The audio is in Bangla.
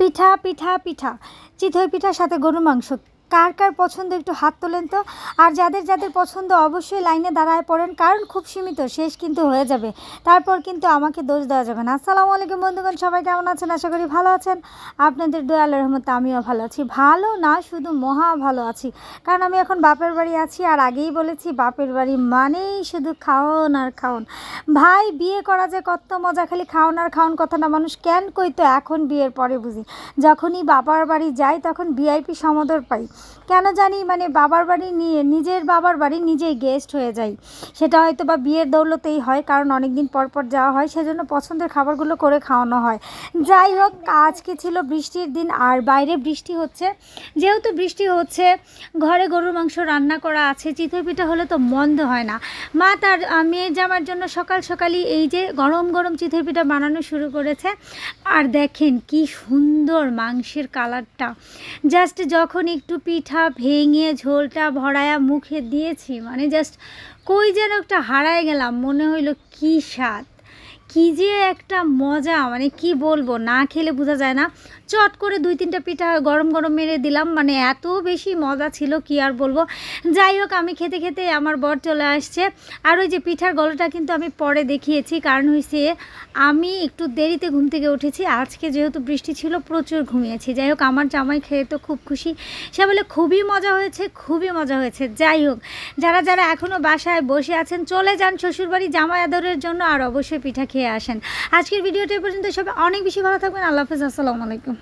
পিঠা পিঠা পিঠা। চিতই পিঠার সাথে গরুর মাংস কার কার পছন্দ একটু হাত তোলেন তো। আর যাদের যাদের পছন্দ অবশ্যই লাইনে দাঁড়ায় পড়েন, কারণ খুব সীমিত, শেষ কিন্তু হয়ে যাবে। তারপর কিন্তু আমাকে দোষ দেওয়া যাবে না। আসসালামু আলাইকুম বন্ধুগণ, সবাই কেমন আছেন? আশা করি ভালো আছেন। আপনাদের দয়াল রহমতে আমিও ভালো আছি। ভালো না, শুধু মহা ভালো আছি। কারণ আমি এখন বাপের বাড়ি আছি, আর আগেই বলেছি বাপের বাড়ি মানেই শুধু খাওন আর খাওন। ভাই, বিয়ে করা যে কত মজা, খালি খাওন আর খাওন কথা না। মানুষ কেন কইতো এখন বিয়ের পরে বুঝি? যখনই বাবার বাড়ি যাই, তখন ভিআইপি সমদর পাই। কেন জানি মানে বাবার বাড়ি নিয়ে, নিজের বাবার বাড়ি নিজেই গেস্ট হয়ে যাই। সেটা হয়তো বা বিয়ের দৌলতেই হয়, কারণ অনেক দিন পর পর যাওয়া হয়, সেজন্য পছন্দের খাবারগুলো করে খাওয়ানো হয়। যাই হোক, আজকে ছিল বৃষ্টির দিন, আর বাইরে বৃষ্টি হচ্ছে। যেহেতু বৃষ্টি হচ্ছে, ঘরে গরুর মাংস রান্না করা আছে, চিতই পিঠা হলে তো মন্দ হয় না। মা তার মেয়ের জামার জন্য সকাল সকালই এই যে গরম গরম চিতই পিঠা বানানো শুরু করেছে। আর দেখেন কি সুন্দর মাংসের কালারটা জাস্ট যখন একটু পিঠা ভেঙে ঝোলটা ভরায়া মুখে দিয়েছি। মানে জাস্ট কই যেন একটা হারায় গেলাম। মনে হইল, কী স্বাদ। কি যে একটা মজা মানে কি বলব, না খেলে বোঝা যায় না। চট করে দুই তিনটা পিঠা গরম গরম মেরে দিলাম মানে এত বেশি মজা ছিল, কি আর বলব। যাই হোক, আমি খেতে খেতে আমার বর চলে আসছে। আর ওই যে পিঠার গলাটা কিন্তু আমি পরে দেখিয়েছি, কারণ হয়েছে আমি একটু দেরিতে ঘুম থেকে উঠেছি। আজকে যেহেতু বৃষ্টি ছিল, প্রচুর ঘুমিয়েছি। যাই হোক, আমার জামাই খেয়ে তো খুব খুশি। সে বলে, খুবই মজা হয়েছে, খুবই মজা হয়েছে। যাই হোক, যারা যারা এখনও বাসায় বসে আছেন, চলে যান শ্বশুরবাড়ি জামাই আদরের জন্য, আর অবশ্যই পিঠা খেয়ে আসেন। আজকের ভিডিওটা পর্যন্ত সবাই অনেক বেশি ভালো থাকবেন। আল্লাহ হাফেজ আসসালামু আলাইকুম।